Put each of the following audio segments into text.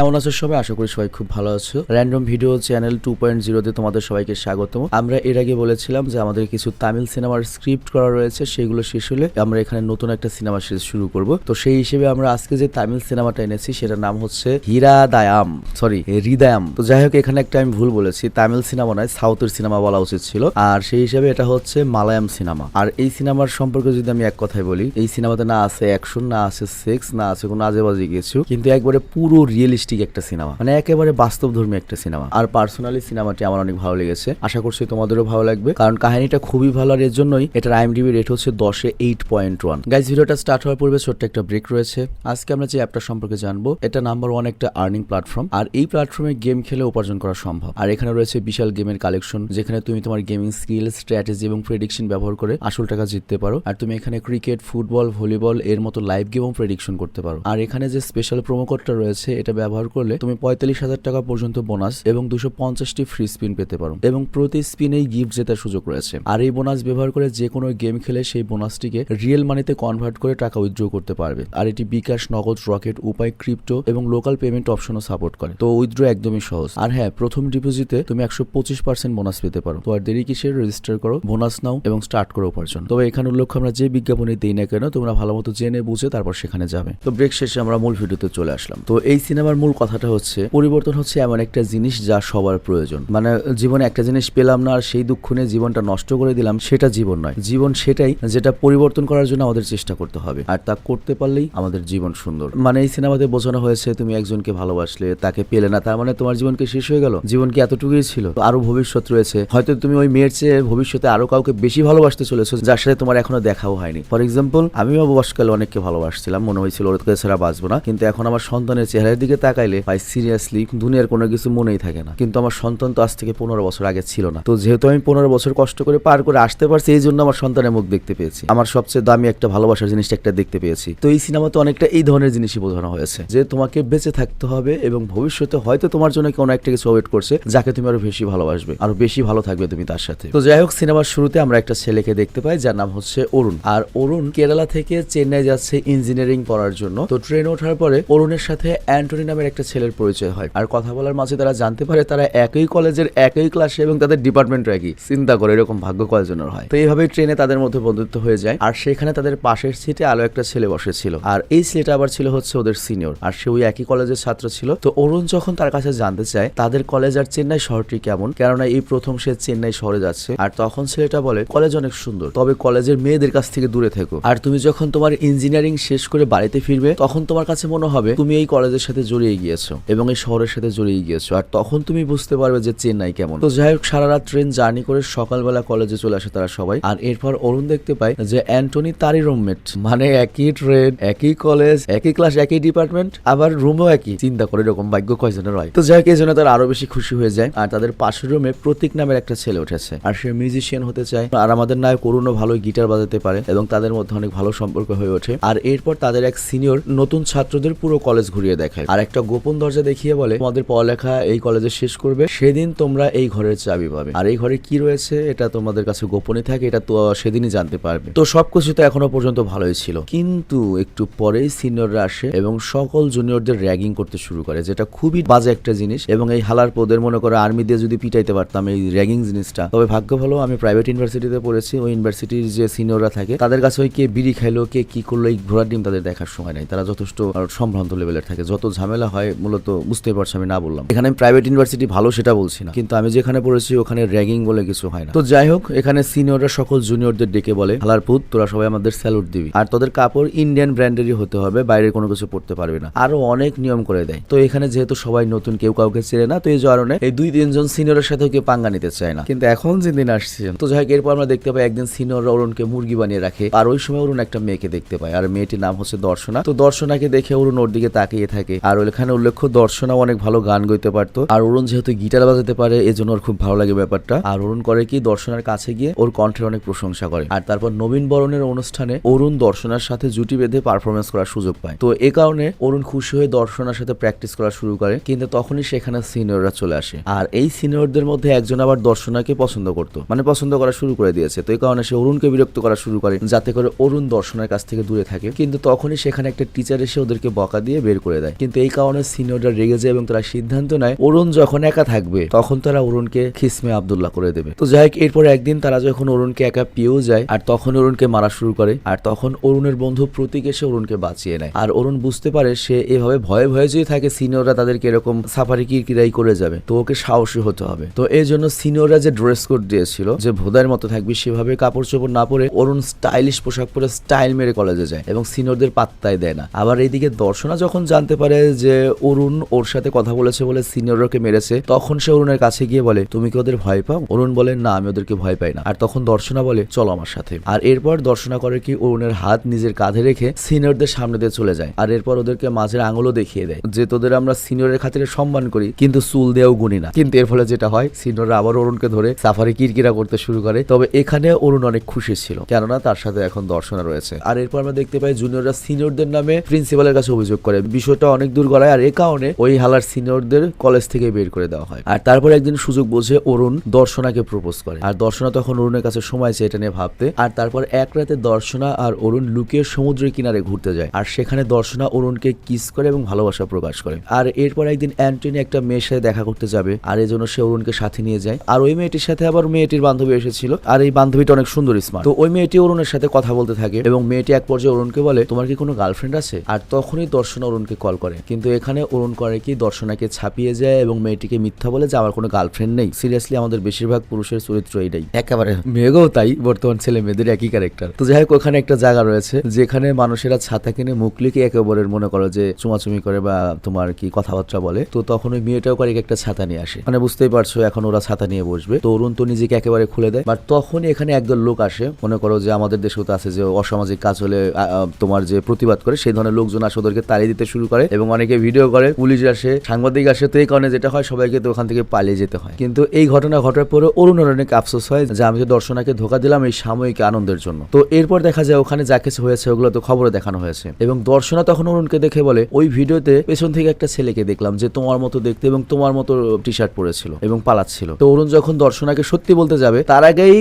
কেমন আছো সবাই? আশা করি সবাই খুব ভালো আছো। Random video channel two point জিরোতে তোমাদের সবাইকে স্বাগতম। আমরা এর আগে বলেছিলাম যে আমাদের কিছু তামিল সিনেমার স্ক্রিপ্ট করা রয়েছে, সেগুলো শেষ হলে আমরা এখানে নতুন একটা সিনেমা সিরিজ শুরু করব। তো সেই হিসেবে আমরা আজকে যে তামিল সিনেমাটা এনেছি, সেটার নাম হচ্ছে হীরাদায়াম সরি হৃদয়াম। তো যাই হোক, এখানে একটা আমি ভুল বলেছি। তামিল সিনেমা নয়, সাউথের সিনেমা বলা উচিত ছিল। আর সেই হিসেবে এটা হচ্ছে মালায়াম সিনেমা। আর এই সিনেমার সম্পর্কে যদি আমি এক কথায় বলি, এই সিনেমাতে না আছে অ্যাকশন না আছে সেক্স না আছে কোনো আজে বাজে কিছু। কিন্তু একবারে পুরো রিয়েলিস্টিক একটা সিনেমা মানে একেবারে বাস্তবধর্মী একটা সিনেমা আর পার্সোনালি সিনেমাটি আমার অনেক ভালো লেগেছে। আশা করছি তোমাদেরও ভালো লাগবে। কারণ কাহিনীটা খুবই ভালো আর এর জন্যই এটার আইএমডিবি রেট হচ্ছে দশে এইট পয়েন্ট ওয়ান গাইজ ভিডিওটা স্টার্ট হওয়ার পূর্বে ছোট্ট একটা ব্রেক রয়েছে। আজকে আমরা যে অ্যাপটা সম্পর্কে জানব, এটা নাম্বার ওয়ান একটা আর্নিং প্ল্যাটফর্ম আর এই প্ল্যাটফর্মে গেম খেলে উপার্জন করা সম্ভব। আর এখানে রয়েছে বিশাল গেমের কালেকশন যেখানে তুমি তোমার গেমিং স্কিল স্ট্র্যাটেজি এবং প্রেডিকশন ব্যবহার করে আসল টাকা জিততে পারো। আর তুমি এখানে ক্রিকেট ফুটবল ভলিবল এর মতো লাইভ গেমও প্রেডিকশন করতে পারো। আর এখানে যে স্পেশাল প্রোমো কোডটা রয়েছে, এটা ব্যবহার করলে তুমি পঁয়তাল্লিশ হাজার টাকা পর্যন্ত বোনাস এবং দুশো পঞ্চাশটি ফ্রি স্পিন পেতে পারো এবং প্রতি স্পিনেই গিফট জেতার সুযোগ রয়েছে। আর এই বোনাস ব্যবহার করে যে কোনো গেম খেলে সেই বোনাসটিকে রিয়েল মানিতে কনভার্ট করে টাকা উইথড্র করতে পারবে। আর এটি বিকাশ, নগদ রকেট উপায় ক্রিপ্টো এবং লোকাল পেমেন্ট অপশনও সাপোর্ট করে। তো উইথড্র একদমই সহজ। আর হ্যাঁ প্রথম ডিপোজিটে তুমি একশো পঁচিশ পার্সেন্ট বোনাস পেতে পারো। তো আর দেরি কিসের? রেজিস্টার করো, বোনাস নাও এবং স্টার্ট করো উপার্জন। তবে এখানে উল্লেখ আমরা যে বিজ্ঞাপনে দিই না কেন, তোমরা ভালো মতো জেনে, বুঝে তারপর সেখানে যাবে। তো ব্রেক শেষে আমরা মূল ভিডিওতে চলে আসলাম। তো এই সিনেমার মূল কথাটা হচ্ছে, পরিবর্তন হচ্ছে এমন একটা জিনিস যা সবার প্রয়োজন। মানে জীবনে একটা জিনিস পেলাম না আর সেই দুঃখ নিয়ে জীবনটা নষ্ট করে দিলাম, সেটা জীবন নয়। জীবন সেটাই যেটা পরিবর্তন করার জন্য আমাদের চেষ্টা করতে হবে। আর তা করতে পারলেই আমাদের জীবন সুন্দর। মানে এই সিনেমাতে বোঝানো হয়েছে, তুমি একজনকে ভালোবাসলে, তাকে পেলে না, তার মানে তোমার জীবন কি শেষ হয়ে গেল? জীবন কি এতটুকুই ছিল? আরও ভবিষ্যৎ রয়েছে। হয়তো তুমি ওই মেয়ের চেয়ে ভবিষ্যতে আরও কাউকে বেশি ভালোবাসতে চলেছো, যার সাথে তোমার এখনও দেখাও হয়নি। ফর এক্সাম্পল আমিও বয়সকালে অনেককে ভালোবাসছিলাম, মনে হয়েছিল ওর ছাড়া বাঁচবো না। কিন্তু এখন আমার সন্তানের চেহারার দিকে তাকাইলে, ভাই সিরিয়াসলি দুনিয়ার কোনো কিছু মনেই থাকে না। কিন্তু আমার সন্তান তো আজ থেকে পনেরো বছর আগে ছিল না। তো যেহেতু আমি পনেরো বছর কষ্ট করে পার করে আসতে পারছি, এই জন্য আমার সন্তানের মুখ দেখতে পেয়েছি। আমার সবচেয়ে দামি একটা ভালোবাসার জিনিসটা একটা দেখতে পেয়েছি। তো এই সিনেমাতে অনেকটা এই ধরনের জিনিসই বোঝানো হয়েছে, যে তোমাকে বেঁচে থাকতে হবে এবং ভবিষ্যতে হয়তো তোমার জন্য কোনো একটা কিছু ওয়েট করছে, যাকে তুমি আরও বেশি ভালোবাসবে, আরও বেশি ভালো থাকবে তুমি তার সাথে। তো যাই হোক, সিনেমার শুরুতে আমরা একটা ছেলেকে দেখতে পাই, যার নাম হচ্ছে অরুণ। আর অরুণ কেরালা থেকে চেন্নাই যাচ্ছে ইঞ্জিনিয়ারিং পড়ার জন্য। তো ট্রেন ওঠার পরে অরুণের সাথে অ্যান্টনি নামের একটা ছেলের পরিচয় হয়। আর কথা বলার মাঝে তারা জানতে পারে তারা একই কলেজের একই ক্লাসে এবং তাদের ডিপার্টমেন্ট একই। চিন্তা করে এরকম ভাগ্য কয়জনের হয়। তো এইভাবে ট্রেনে তাদের মধ্যে বন্ধুত্ব হয়ে যায়। আর সেখানে তাদের পাশের সিটে আলো একটা ছেলে বসেছিল। আর এই ছেলেটা আবার ছিল হচ্ছে ওদের সিনিয়র আর সে ওই একই কলেজের ছাত্র ছিল। তো অরুণ যখন তার কাছে জানতে চায়, তাদের কলেজ আর চেন্নাই শহরটি কেমন? কেননা এই প্রথম সে চেন্নাই শহরে যাচ্ছে। আর তখন ছেলেটা বলে, কলেজ অনেক সুন্দর। তবে কলেজের মেয়েদের কাছ থেকে দূরে থেকো। আর তুমি যখন তোমার ইঞ্জিনিয়ারিং শেষ করে বাড়িতে ফিরবে, তখন তোমার কাছে মনে হবে, তুমি এই কলেজের সাথে জড়িয়ে গিয়েছো এবং এই শহরের সাথে জড়িয়ে গিয়েছো। আর তখন তুমি বুঝতে পারবে যে চেন্নাই কেমন। তো যাই হোক, সারা রাত ট্রেন জার্নি করে সকালবেলা কলেজে চলে আসে তারা সবাই। আর এরপর অরুণ দেখতে পায় যে অ্যান্টনি তারই রুমমেট। মানে একই ট্রেন, একই কলেজ, একই ক্লাস, একই ডিপার্টমেন্ট, আবার রুমও একই। চিন্তা করে এরকম ভাগ্য কয়জনের হয়। তো যাই হোক, এই জন্য তারা আরও বেশি খুশি হয়ে যায়। আর তাদের পাশের রুমে প্রতীক নামের একটা ছেলে উঠেছে। আর সে মিউজিশিয়ান হতে চায়। আর আমাদের নায়ক অরুণও ভালো গিটার বাজাতে পারে এবং তাদের মধ্যে অনেক ভালো সম্পর্ক হয়ে ওঠে। আর এরপর তাদের এক সিনিয়র নতুন ছাত্রদের পুরো কলেজ ঘুরিয়ে দেখায়। আর একটা গোপন দরজা দেখিয়ে বলে, তোমাদের পড়ালেখা এই কলেজে শেষ করবে। সেদিন তোমরা এই ঘরের চাবি পাবে। আর এই ঘরে কি রয়েছে, এটা তোমাদের কাছে গোপনে থাকে, এটা তো সেদিনই জানতে পারবে। তো সবকিছু তো এখনও পর্যন্ত ভালোই ছিল। কিন্তু একটু পরেই সিনিয়ররা আসে এবং সকল জুনিয়রদের র্যাগিং করতে শুরু করে, যেটা খুবই বাজে একটা জিনিস। এবং এই হালার পদের মনে করে, আর্মি দিয়ে যদি পিটাইতে পারতাম এই র্যাগিং জিনিসটা। তবে ভাগ্য ভালো, আমি প্রাইভেট ইউনিভার্সিটিতে পড়েছি। ওই ইউনিভার্সিটির যে সিনিয়ররা থাকে, তাদের কাছে ওই কে বিড়ি খাইলো, কে কি করল, এই ঘোড়ার ডিম তাদের দেখার সময় নাই। তারা যথেষ্ট সম্ভ্রান্ত লেভেলের থাকে। যত ঝামেলা হয়, মূলত বুঝতেই পারছি আমি না বললাম। এখানে আমি প্রাইভেট ইউনিভার্সিটি ভালো সেটা বলছি না। কিন্তু আমি যেখানে পড়েছি ওখানে র্যাগিং বলে কিছু হয় না। তো যাই হোক, এখানে সিনিয়ররা সকল জুনিয়রদের ডেকে বলে হালার পুত তোরা সবাই আমাদের স্যালুট দিবি। আর তোদের কাপড় ইন্ডিয়ান ব্র্যান্ডেরই হতে হবে, বাইরে কোনো কিছু পড়তে পারবে না। আরও অনেক নিয়ম করে দেয়। তো এখানে যেহেতু সবাই নতুন, কেউ কাউকে চেনে না, তো এই কারণে এই দুই তিনজন সিনিয়রের সাথে কেউ পাঙ্গা নিতে চায় না। কিন্তু এখন যেদিন আসছে, তো যাই হোক, এরপর আমরা দেখতে পাই একদিন সিনিয়ররা অরুণকে মুরগি বানিয়ে রাখে। আর ওই সময় অরুণ একটা মেয়েকে দেখতে পায়। আর মেয়েটির নাম হচ্ছে দর্শনা। তো দর্শনাকে দেখে অরুণ ওর দিকে তাকিয়ে থাকে। আর ওখানে উল্লেখ্য, দর্শনাও অনেক ভালো গান গাইতে পারতো। আর অরুণ যেহেতু গিটার বাজাতে পারে এই জন্য ওর খুব ভালো লাগে ব্যাপারটা। আর অরুণ করে কি, দর্শনার কাছে গিয়ে ওর কণ্ঠের অনেক প্রশংসা করে। আর তারপর নবীন বরণের অনুষ্ঠানে অরুণ দর্শনার সাথে জুটি বেঁধে পারফরমেন্স করার সুযোগ পায়। তো এ কারণে অরুণ খুশি হয়ে দর্শনার সাথে প্র্যাকটিস করা শুরু করে, কিন্তু তখনই সেখানে সিনিয়ররা চলে আসে। আর এই সিনিয়রদের মধ্যে একজন আবার দর্শনাকে পছন্দ করতো মানে পছন্দ করা শুরু করে দিয়েছে। তো এই কারণে সে অরুণকে বিরক্ত করা শুরু করে, যাতে করে অরুণ দর্শনের কাছ থেকে দূরে থাকে। কিন্তু তখনই সেখানে একটা টিচার এসে ওদেরকে বকা দিয়ে বের করে দেয়। কিন্তু এই কারণে কারণে সিনিয়ররা রেগে যায় এবং তারা সিদ্ধান্ত নেয়, অরুণ যখন একা থাকবে, তখন তারা অরুণকে খিসমে আবদুল্লাহ করে দেবে। তো যাই হোক, এরপর একদিন তারা যখন অরুণকে একা পেয়েও যায়, আর তখন অরুণকে মারা শুরু করে, আর তখন অরুণের বন্ধু প্রতীক এসে অরুণকে বাঁচিয়ে নেয়। আর অরুণ বুঝতে পারে সে এভাবে ভয়ে ভয়ে যদি থাকে, সিনিয়ররা তাদেরকে এরকম সাফারি কিরকিরাই করে যাবে, তো ওকে সাহসী হতে হবে। তো এই জন্য সিনিয়ররা যে ড্রেস কোড দিয়েছিল, যে ভোদার মতো থাকবি, সেভাবে কাপড় চোপড় না পরে অরুণ স্টাইলিশ পোশাক পরে স্টাইল মেরে কলেজে যায় এবং সিনিয়রদের পাত্তাই দেয় না। আবার এইদিকে দর্শনা যখন জানতে পারে যে অরুণ ওর সাথে কথা বলেছে বলে সিনিয়রকে মেরেছে, তখন সে অরুণের কাছে গিয়ে বলে, তুমি কি ওদের ভয় পাও? অরুণ বলে, না, আমি ওদেরকে ভয় পাই না। আর তখন দর্শনা বলে, চলো আমার সাথে। আর এরপর দর্শনা করে কি অরুণের হাত নিজের কাঁধে রেখে সিনিয়রদের সামনে দিয়ে চলে যায়। আর এরপর ওদেরকে মাঝের আঙুলও দেখিয়ে দেয় যে, তোদের আমরা সিনিয়রের খাতিরে সম্মান করি, কিন্তু চুল দেও গুনি না। কিন্তু এর ফলে যেটা হয় সিনিয়ররা আবার অরুণকে ধরে সাফারি কিরকিরা করতে শুরু করে। তবে এখানে অরুণ অনেক খুশি ছিল, কেননা তার সাথে এখন দর্শনা রয়েছে। আর এরপর আমরা দেখতে পাই জুনিয়ররা সিনিয়রদের নামে প্রিন্সিপালের কাছে অভিযোগ করে। বিষয়টা অনেক দূর গড়ায় আর এ কারণে ওই হালার সিনিয়রদের কলেজ থেকে বের করে দেওয়া হয়। আর তারপর একদিন সুযোগ বুঝে অরুণ দর্শনাকে প্রপোজ করে। আর দর্শনা তখন অরুণের কাছে সময় চেয়ে এটা নিয়ে ভাবতে। আর তারপর এক রাতে দর্শনা আর অরুণ লুকিয়ে সমুদ্রের কিনারে ঘুরতে যায়। আর সেখানে দর্শনা অরুণকে কিস করে এবং ভালোবাসা প্রকাশ করে। আর এরপর একদিন অ্যান্টনি একটা মেয়ের সাথে দেখা করতে যাবে। আর এই জন্য সে অরুণকে সাথে নিয়ে যায়। আর ওই মেয়েটির সাথে আবার মেয়েটির বান্ধবী এসেছিল। আর এই বান্ধবীটা অনেক সুন্দর স্মার্ট তো ওই মেয়েটি অরুণের সাথে কথা বলতে থাকে এবং মেয়েটি এক পর্যায়ে অরুণকে বলে, তোমার কি কোনো গার্লফ্রেন্ড আছে? আর তখনই দর্শনা অরুণকে কল করে। কিন্তু এখানে অরুণ করে কি দর্শনাকে ছাপিয়ে যায় এবং মেয়েটিকে মিথ্যা বলে যে আমার কোনো গার্লফ্রেন্ড নেই। সিরিয়াসলি আমাদের বেশিরভাগ পুরুষের চরিত্র এটাই। একেবারে মেয়েগও তাই, বর্তমান ছেলে মেয়েদের একই ক্যারেক্টার তো যাই হোক, ওখানে একটা জায়গা রয়েছে, যেখানে মানুষেরা ছাতা কিনে মুখ লিখে একেবারে মনে করো যে চুমাচুমি করে বা তোমার কি কথাবার্তা বলে। তো তখন ওই মেয়েটাও করে একটা ছাতা নিয়ে আসে। মানে বুঝতেই পারছ, এখন ওরা ছাতা নিয়ে বসবে। তো অরুণ তো নিজেকে একেবারে খুলে দেয়। বাট তখনই এখানে একদল লোক আসে, মনে করো যে আমাদের দেশেও তো আছে যে অসামাজিক কাজ হলে তোমার যে প্রতিবাদ করে, সেই ধরনের লোকজন আসে ওদেরকে তাড়িয়ে দিতে শুরু করে। এবং অনেকে ভিডিও করে, পুলিশ আসে, সাংবাদিক আসে, তো এই কারণে যেটা হয়, সবাইকে তো ওখান থেকে পালিয়ে যেতে হয়। কিন্তু এই ঘটনা ঘটার পরে অরুণের অনেক আফসোস হয় যে আমি দর্শনাকে ধোকা দিলাম এই সাময়িক আনন্দের জন্য। তো এরপর দেখা যায় ওখানে যা কিছু হয়েছে, ওগুলো তো খবরে দেখানো হয়েছে। এবং দর্শনা তখন অরুণকে দেখে বলে, ওই ভিডিওতে পেছন থেকে একটা ছেলেকে দেখলাম যে তোমার মতো দেখতে এবং তোমার মতো টি শার্ট পরেছিল এবং পালাচ্ছিল। তো অরুণ যখন দর্শনাকে সত্যি বলতে যাবে, তার আগেই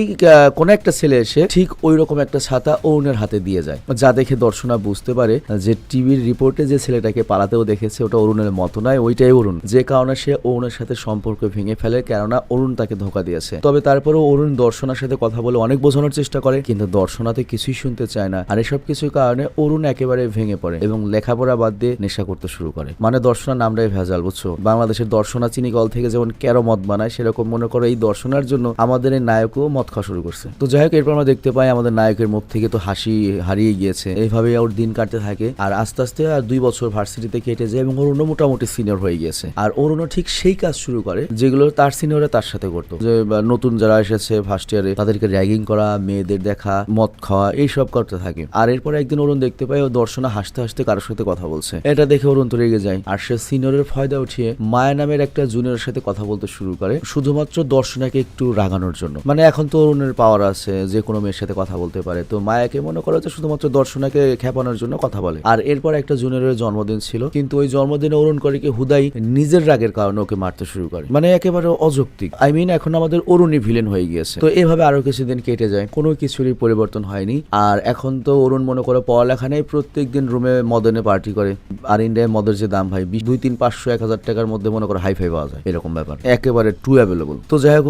কোনো একটা ছেলে এসে ঠিক ওই রকম একটা ছাতা অরুণের হাতে দিয়ে যায়। যা দেখে দর্শনা বুঝতে পারে যে টিভির রিপোর্টে যে ছেলেটাকে পালাতেও দেখেছে ওটা অরুণের মতো নয়, ওইটাই অরুণ। যে কারণে সে অরুণের সাথে সম্পর্ক ভেঙে ফেলে, কেননা অরুণ তাকে ধোকা দিয়েছে। তবে তারপরেও অরুণ দর্শনার সাথে কথা বলে অনেক বোঝানোর চেষ্টা করে, কিন্তু দর্শনাতে কিছুই শুনতে চায় না। আর এসব কিছুর কারণে অরুণ একেবারে ভেঙে পড়ে এবং লেখাপড়া বাদ দিয়ে নেশা করতে শুরু করে। মানে দর্শনার নামটাই ভেজাল, বুঝছ? বাংলাদেশের দর্শনা চিনি কল থেকে যেমন ক্যারো মদ বানায়, সেরকম মনে করো এই দর্শনার জন্য আমাদের এই নায়কও মদ খাওয়া শুরু করছে। তো যাই হোক, এরপর আমরা দেখতে পাই আমাদের নায়কের মুখ থেকে তো হাসি হারিয়ে গিয়েছে। এইভাবেই ওর দিন কাটতে থাকে। আর আস্তে আস্তে আর দুই বছর ভার্সিটিতে কেটে এবং অরুণও মোটামুটি সিনিয়র হয়ে গিয়েছে। আর অরুণও ঠিক সেই কাজ শুরু করে, যেগুলো তার সিনিয়ররা তার সাথে করতো। যে নতুন যারা এসেছে ফার্স্ট ইয়ারে তাদেরকে র্যাগিং করা, মেয়েদের দেখা, মদ খাওয়া, এইসব করতে থাকে। আর এরপর একদিন অরুণ দেখতে পাই ও দর্শনা হাসতে হাসতে কারোর সাথে কথা বলছে। এটা দেখে অরুণ তো রেগে যায়। আর সে সিনিয়রের ফায়দা উঠিয়ে মায়া নামের একটা জুনিয়রের সাথে কথা বলতে শুরু করে, শুধুমাত্র দর্শনাকে একটু রাগানোর জন্য। মানে এখন তো অরুণের পাওয়ার আছে যে, কোনো মেয়ের সাথে কথা বলতে পারে। তো মায়াকে মনে করো যে শুধুমাত্র দর্শনাকে খেপানোর জন্য কথা বলে। আর এরপর একটা জুনিয়রের জন্মদিন ছিল, কিন্তু ওই জন্মদিনে অরুণ করে কি হুদাই নিজের রাগের কারণে ওকে মারতে শুরু করে। মানে একেবারে অযৌক্তিক। আই মিন এখন আমাদের অরুণই ভিলেন হয়ে গিয়েছে। তো এভাবে আরও কিছুদিন কেটে যায়। কোনো কিছুরই পরিবর্তন হয়নি। আর এখন তো অরুণ মনে করো পড়ালেখা নেই প্রত্যেক দিন রুমে মদনে পার্টি করে। আর ইন্ডিয়ায় মদের যে দাম ভাই দুই, তিন, পাঁচশো, এক হাজার টাকার মধ্যে মনে করো হাই ফাই পাওয়া যায়। এরকম ব্যাপার। একেবারে টু অ্যাভেলেবল তো যাই হোক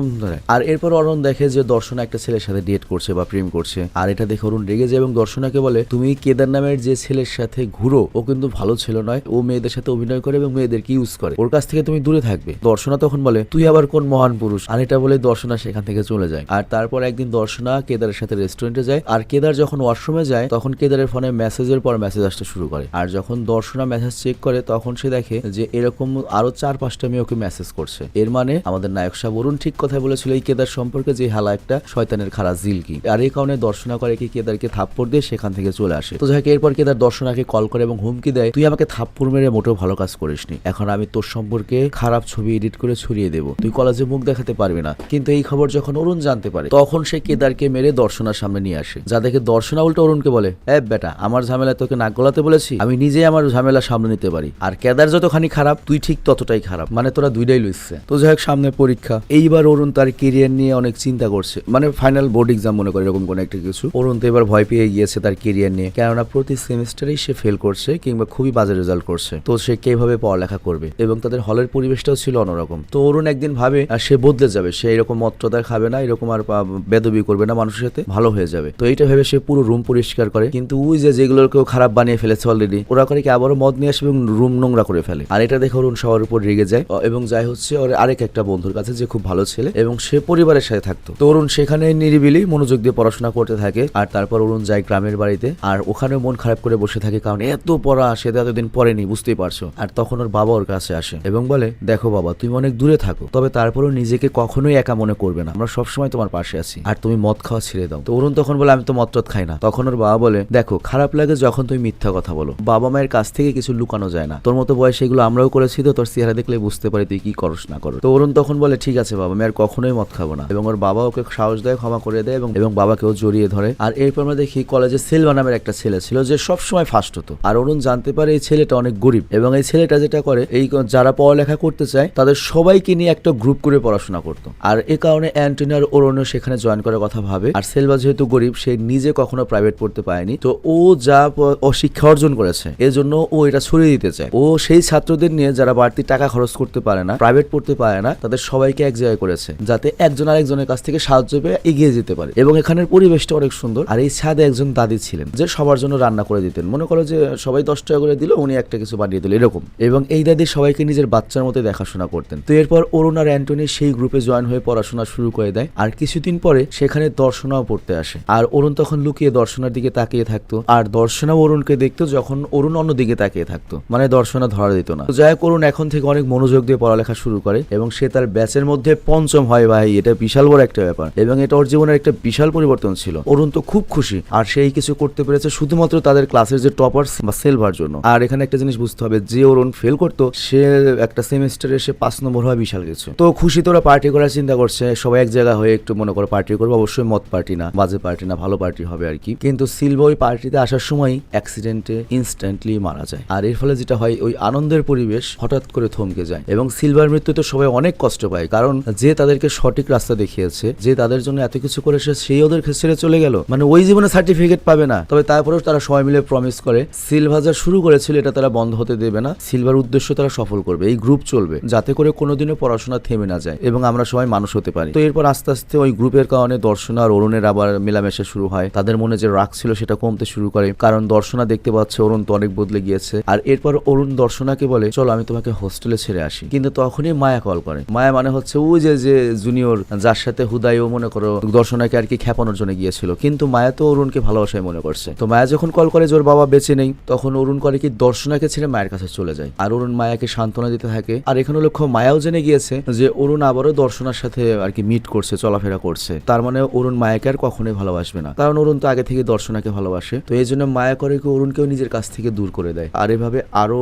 আর এরপর অরুণ দেখে যে দর্শনা একটা ছেলের সাথে ডেট করছে বা প্রেম করছে। আর এটা দেখে অরুণ রেগে যায় এবং দর্শনাকে বলে, তুমি কেদার নামের যে ছেলের সাথে ঘুরো, ও কিন্তু ভালো ছিল নয়। ও মেয়েদের সাথে অভিনয় করে এবং মেয়েদেরকে ইউজ করে? ওর কাছ থেকে তুমি দূরে থাকবে। দর্শনা তখন বলে, তুই আবার কোন মহান পুরুষ? আর এটা বলে দর্শনা সেখান থেকে চলে যায়। আর তারপর একদিন দর্শনা কেদারের সাথে রেস্টুরেন্টে যায়। আর কেদার যখন ওয়াশরুমে যায়, তখন কেদারের ফোনে মেসেজের পর মেসেজ আসতে শুরু করে। আর যখন দর্শনা মেসেজ চেক করে, তখন সে দেখে যে এরকম আরও চার পাঁচটা মেয়ে ওকে মেসেজ করছে। এর মানে আমাদের নায়ক সাহেব অরুণ ঠিক কথাই বলেছিল, এই কেদার সম্পর্কে যে হালা একটা শয়তানের খারাপ জিলকি। আর এই কারণে দর্শনা করে কি কেদারকে থাপ্পড় দিয়ে সেখান থেকে চলে আসে। তো যাই এরপর কেদার দর্শনাকে কল করে এবং হুমকি দেয়, তুই আমাকে থাপ্পড় মেরে মোটেও ভালো কাজ করিসনি। এখন আমি তোর সম্পর্কে খারাপ ছবি এডিট করে ছড়িয়ে দেবো। তুই কলেজে মুখ দেখাতে পারবি না। কিন্তু এই খবর যখন অরুণ জানতে পারে, তখন সে কেদারকে মেরে দর্শনার সামনে নিয়ে আসে। যা দেখে দর্শনা উল্টো অরুণকে বলে, এ বেটা, আমার ঝামেলা তোকে নাক গলাতে বলেছি? আমি নিজেই আমার ঝামেলা সামনে নিতে পারি। আর কেদার যতখানি খারাপ, তুই ঠিক ততটাই খারাপ। মানে তোরা দুইটাই লইছে তো যাই হোক, সামনে পরীক্ষা। এইবার অরুণ তার কেরিয়ার নিয়ে অনেক চিন্তা করছে। মানে ফাইনাল বোর্ড এক্সাম মনে করে এরকম কোনো একটা কিছু। অরুণ তো এবার ভয় পেয়ে গিয়েছে তার কেরিয়ার নিয়ে। কেননা প্রতি সেমিস্টারেই সে ফেল করছে কিংবা খুবই বাজে রেজাল্ট করছে। তো সে কীভাবে পড়ালেখা করবে? এবং তাদের হলের পরিবেশটাও ছিল অন্যরকম। তো অরুণ একদিন ভাবে সে বদলে যাবে, সে এরকম মত্রতা খাবে না, এরকম আর বেদবি করবে না, মানুষের সাথে ভালো হয়ে যাবে। তো এইটা ভেবে সে পুরো রুম পরিষ্কার করে। কিন্তু ওই যে যেগুলোকেও খারাপ বানিয়ে ফেলেছে অলরেডি ওরা করে কি আবারও মদ নিয়ে আসে এবং রুম নোংরা করে ফেলে। আর এটা দেখে অরুণ সবার উপর রেগে যায়। এবং যাই হচ্ছে, ওর আরেক একটা বন্ধুর কাছে যে খুব ভালো ছেলে এবং সে পরিবারের সাথে থাকতো। তো অরুণ সেখানে নিরিবিলি মনোযোগ দিয়ে পড়াশোনা করতে থাকে। আর তারপর অরুণ যায় গ্রামের বাড়িতে। আর ওখানে মন খারাপ করে বসে থাকে কারণ এত পড়া সে তো এতদিন পড়েনি বুঝতেই পারছ। আর তখন ওর বাবা ওর কাছে আসে এবং বলে, দেখো বাবা, তুমি অনেক দূরে থাকো। তবে তারপরেও নিজেকে কখনোই একা মনে করবে না। আমরা সবসময় তোমার পাশে আছি। আর তুমি মদ খাওয়া ছেড়ে দাও। তো অরুণ তখন বলে, আমি তো মদ খাই না। তখন ওর বাবা বলে, দেখো, খারাপ লাগে যখন তুমি মিথ্যা কথা বলো। বাবা মায়ের কাছ থেকে কিছু লুকানো যায় না। তোর মতো বয়সে এগুলো আমরাও করেছি তো, তোর চেহারা দেখলে বুঝতে পারি তুই কি করস না করো তো অরুণ তখন বলে, ঠিক আছে বাবা, আমি আর কখনোই মদ খাব না। এবং ওর বাবা ওকে সাহস দেয়, ক্ষমা করে দেয় এবং এবং বাবাকেও জড়িয়ে ধরে। আর এরপর আমরা দেখি কলেজে সেলভা নামের একটা ছেলে ছিল, যে সবসময় ফার্স্ট হতো। আর অরুণ জানতে পারে এই ছেলেটা অনেক গরিব। এবং এই ছেলেটা যেটা করে, এই যারা পড়ালেখা করতে চায়, তাদের সবাইকে নিয়ে একটা গ্রুপ করে পড়াশোনা করতো। আর এ কারণে অ্যান্টনি আর অরুণও সেখানে জয়েন করার কথা ভাবে। আর সেলভা যেহেতু গরিব, সে নিজে কখনো প্রাইভেট পড়তে পারেনি। তো ও যা অশিক্ষা অর্জন করেছে, এজন্য ও এটা ছড়িয়ে দিতে চায়। ও সেই ছাত্রদের নিয়ে যারা বাড়তি টাকা খরচ করতে পারে না প্রাইভেট পড়তে পারে না, তাদের সবাইকে এক জায়গায় করেছে, যাতে একজন আরেকজনের কাছ থেকে সাহায্য পেয়ে এগিয়ে যেতে পারে। এবং এখানের পরিবেশটা অনেক সুন্দর। আর এই ছাদে একজন দাদি ছিলেন, যে সবার জন্য রান্না করে দিতেন। মনে করো যে সবাই দশ টাকা করে দিল, উনি একটা কিছু দিল, এরকম। এবং এই দাদি সবাইকে নিজের বাচ্চার মতো দেখাশোনা করতেন। তো এরপর অরুণ আর অ্যান্টনি সেই গ্রুপে জয়েন হয়ে পড়াশোনা শুরু করে দেয়। আর কিছুদিন পরে সেখানে দর্শনাও পড়তে আসে। আর অরুণ তখন লুকিয়ে দর্শনার দিকে তাকিয়ে থাকতো। আর দর্শনাও অরুণকে দেখতো যখন অরুণ অন্য দিকে তাকিয়ে থাকতো। মানে দর্শনা ধরা দিত না। যাই হোক, অরুণ এখন থেকে অনেক মনোযোগ দিয়ে পড়ালেখা শুরু করে এবং সে তার ব্যাচের মধ্যে পঞ্চম। হয় ভাই, এটা বিশাল বড় একটা ব্যাপার। এবং এটা ওর জীবনের একটা বিশাল পরিবর্তন ছিল। অরুণ তো খুব খুশি। আর সেই কিছু করতে পেরেছে শুধুমাত্র তাদের ক্লাসের যে টপার্স বা সেলভার জন্য। আর এখানে একটা জিনিস বুঝতে হবে, যে অরুণ ফেল করতো, সে একটা সেমিস্টারে সে পাঁচ নম্বর হয় বিশাল কিছু। তো খুশি তোরা পার্টি করার চিন্তা করছে, সবাই এক জায়গা হয়ে একটু মনে করো পার্টি করব, অবশ্যই মত পার্টি না, বাজে পার্টি না, ভালো পার্টি হবে আর কি। কিন্তু সিলভা ওই পার্টিতে আসার সময় অ্যাক্সিডেন্টে ইনস্ট্যান্টলি মারা যায়। আর এর ফলে যেটা হয়, ওই আনন্দের পরিবেশ হঠাৎ করে থমকে যায়। এবং সিলভার মৃত্যুতে সবাই অনেক কষ্ট পায়, কারণ যে তাদেরকে সঠিক রাস্তা দেখিয়েছে, যে তাদের জন্য এত কিছু করেছে সেই ওদের ছেড়ে চলে গেল। মানে ওই জীবনে সার্টিফিকেট পাবে না। তবে তারপরেও তারা সবাই মিলে প্রমিস করে সিলভা যা শুরু করেছিল, এটা তারা বন্ধ হতে দেবে না। সিলভার উদ্দেশ্য তারা সফল করবে। এই গ্রুপ চলবে, যাতে করে কোনোদিনও পড়াশোনা থেমে না যায় এবং আমরা সবাই মানুষ হতে পারি। তো এরপর আস্তে আস্তে ওই গ্রুপের কারণে দর্শনা আর অরুণের আবার মেলামেশা শুরু হয়। তাদের মনে যে রাগ ছিল সেটা কমতে শুরু করে। কারণ দর্শনা দেখতে পাচ্ছে অরুণ তো অনেক বদলে গিয়েছে। আর এরপর অরুণ দর্শনাকে বলে, চলো, আমি তোমাকে হোস্টেলে ছেড়ে আসি। কিন্তু তখনই মায়া কল করে। মায়া মানে হচ্ছে ওই যে যে জুনিয়র যার সাথে হুদাই, ও মনে করো দর্শনাকে আর কি খেপানোর জন্য গিয়েছিল। কিন্তু মায়া তো অরুণকে ভালোবাসায় মনে করছে। তো মায়া যখন কল করে যে ওর বাবা বেঁচে নেই, তখন অরুণ করে কি, দর্শনাকে ছেড়ে মায়ের কাছে চলে যায়। আর অরুণ মায়াকে সান্ত্বনা দিতে থাকে। আর এখানে লক্ষ্য মায়াও জেনে গিয়েছে যে অরুণ আবারও দর্শনার সাথে আর কি মিট করছে, চলাফেরা করছে। তার মানে অরুণ মায়াকে আর কখনোই ভালোবাসবে না। কারণ অরুণ তো আগে থেকে দর্শনাকে ভালোবাসে। তো এই জন্য মায়া করে অরুণকেও নিজের কাছ থেকে দূর করে দেয়। আর এভাবে আরও